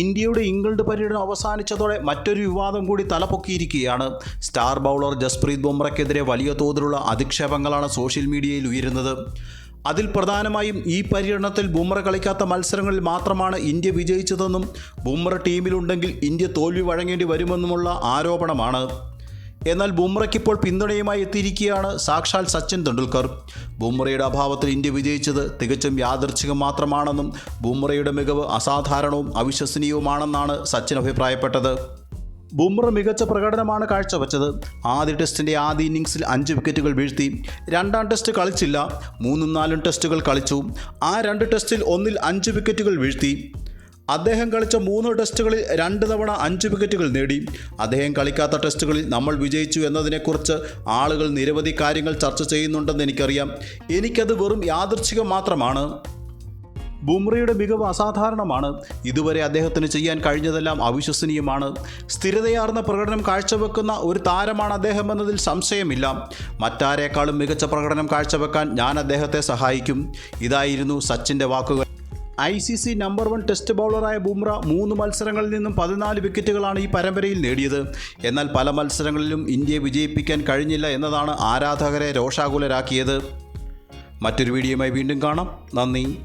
ഇന്ത്യയുടെ ഇംഗ്ലണ്ട് പര്യടനം അവസാനിച്ചതോടെ മറ്റൊരു വിവാദം കൂടി തലപൊക്കിയിരിക്കുകയാണ്. സ്റ്റാർ ബൗളർ ജസ്പ്രീത് ബുംറയ്ക്കെതിരെ വലിയ തോതിലുള്ള അധിക്ഷേപങ്ങളാണ് സോഷ്യൽ മീഡിയയിൽ ഉയരുന്നത്. അതിൽ പ്രധാനമായും ഈ പര്യടനത്തിൽ ബുംറ കളിക്കാത്ത മത്സരങ്ങളിൽ മാത്രമാണ് ഇന്ത്യ വിജയിച്ചതെന്നും ബുംറ ടീമിലുണ്ടെങ്കിൽ ഇന്ത്യ തോൽവി വഴങ്ങേണ്ടി വരുമെന്നുമുള്ള ആരോപണമാണ്. എന്നാൽ ബുംറയ്ക്കിപ്പോൾ പിന്തുണയുമായി എത്തിയിരിക്കുകയാണ് സാക്ഷാൽ സച്ചിൻ തെണ്ടുൽക്കർ. ബുംറയുടെ അഭാവത്തിൽ ഇന്ത്യ വിജയിച്ചത് തികച്ചും യാദർച്ഛികം മാത്രമാണെന്നും ബുംറയുടെ മികവ് അസാധാരണവും അവിശ്വസനീയവുമാണെന്നാണ് സച്ചിൻ അഭിപ്രായപ്പെട്ടത്. ബുംറ മികച്ച പ്രകടനമാണ് കാഴ്ചവെച്ചത്. ആദ്യ ടെസ്റ്റിന്റെ ആദ്യ ഇന്നിങ്സിൽ അഞ്ച് വിക്കറ്റുകൾ വീഴ്ത്തി. രണ്ടാം ടെസ്റ്റ് കളിച്ചില്ല. മൂന്നും നാലും ടെസ്റ്റുകൾ കളിച്ചു. ആ രണ്ട് ടെസ്റ്റിൽ ഒന്നിൽ അഞ്ച് വിക്കറ്റുകൾ വീഴ്ത്തി. അദ്ദേഹം കളിച്ച മൂന്ന് ടെസ്റ്റുകളിൽ രണ്ട് തവണ അഞ്ച് വിക്കറ്റുകൾ നേടി. അദ്ദേഹം കളിക്കാത്ത ടെസ്റ്റുകളിൽ നമ്മൾ വിജയിച്ചു എന്നതിനെക്കുറിച്ച് ആളുകൾ നിരവധി കാര്യങ്ങൾ ചർച്ച ചെയ്യുന്നുണ്ടെന്ന് എനിക്കറിയാം. എനിക്കത് വെറും യാദൃച്ഛികം മാത്രമാണ്. ബുംറയുടെ മികവ് അസാധാരണമാണ്. ഇതുവരെ അദ്ദേഹത്തിന് ചെയ്യാൻ കഴിഞ്ഞതെല്ലാം അവിശ്വസനീയമാണ്. സ്ഥിരതയാർന്ന പ്രകടനം കാഴ്ചവെക്കുന്ന ഒരു താരമാണ് അദ്ദേഹം എന്നതിൽ സംശയമില്ല. മറ്റാരേക്കാളും മികച്ച പ്രകടനം കാഴ്ചവെക്കാൻ ഞാൻ അദ്ദേഹത്തെ സഹായിക്കും. ഇതായിരുന്നു സച്ചിന്റെ വാക്കുകൾ. I C C number one test ബൗളറായ Bumrah മൂന്ന് മത്സരങ്ങളിൽ നിന്നും പതിനാല് വിക്കറ്റുകളാണ് ഈ പരമ്പരയിൽ നേടിയത്. എന്നാൽ പല മത്സരങ്ങളിലും ഇന്ത്യയെ വിജയിപ്പിക്കാൻ കഴിഞ്ഞില്ല എന്നതാണ് ആരാധകരെ രോഷാകുലരാക്കിയത്. മറ്റൊരു വീഡിയോയുമായി വീണ്ടും കാണാം. നന്ദി.